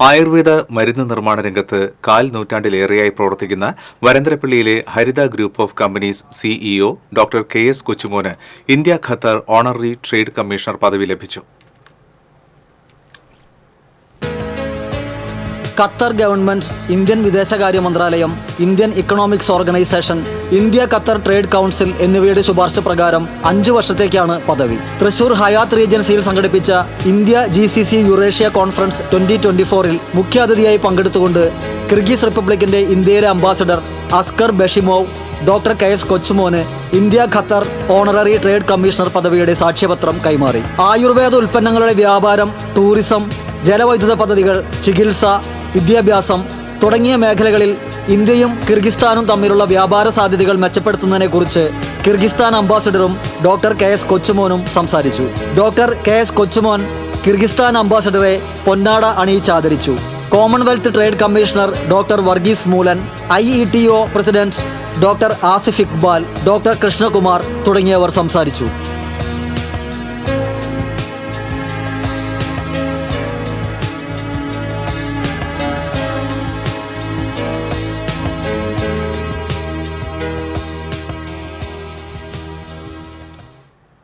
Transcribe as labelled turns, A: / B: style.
A: ആയുർവേദ മരുന്ന് നിർമ്മാണ രംഗത്ത് കാൽ നൂറ്റാണ്ടിലേറെയായി പ്രവർത്തിക്കുന്ന വരന്തരപ്പള്ളിയിലെ Haritha group of companies CEO doctor K S കൊച്ചുമോന് India Qatar honorary trade commissioner പദവി ലഭിച്ചു.
B: ഖത്തർ ഗവൺമെന്റ് ഇന്ത്യൻ വിദേശകാര്യ മന്ത്രാലയം Indian economics organisation India Qatar trade council എന്നിവയുടെ ശുപാർശ പ്രകാരം അഞ്ചു വർഷത്തേക്കാണ് പദവി. തൃശൂർ ഹയാത്ത് റീജൻസിയിൽ സംഘടിപ്പിച്ച India G C C Eurasia conference twenty twenty ഫോറിൽ മുഖ്യാതിഥിയായി പങ്കെടുത്തുകൊണ്ട് കിർഗീസ് റിപ്പബ്ലിക്കിന്റെ ഇന്ത്യയിലെ ambassador Askar Bashimov doctor K S കൊച്ചുമോന് India Qatar honorary trade commissioner പദവിയുടെ സാക്ഷ്യപത്രം കൈമാറി. ആയുർവേദ ഉൽപ്പന്നങ്ങളുടെ വ്യാപാരം ടൂറിസം ജലവൈദ്യുത പദ്ധതികൾ ചികിത്സ വിദ്യാഭ്യാസം തുടങ്ങിയ മേഖലകളിൽ ഇന്ത്യയും കിർഗിസ്ഥാനും തമ്മിലുള്ള വ്യാപാര സാധ്യതകൾ മെച്ചപ്പെടുത്തുന്നതിനെക്കുറിച്ച് കിർഗിസ്ഥാൻ അംബാസഡറും ഡോക്ടർ കെ എസ് കൊച്ചുമോനും സംസാരിച്ചു. Doctor K S Kochumon Kyrgyzstan അംബാസഡറെ പൊന്നാട അണിയിച്ചാദരിച്ചു. Commonwealth trade commissioner doctor Varghese Moolan I E T O president doctor Asif Iqbal doctor Krishnakumar തുടങ്ങിയവർ സംസാരിച്ചു.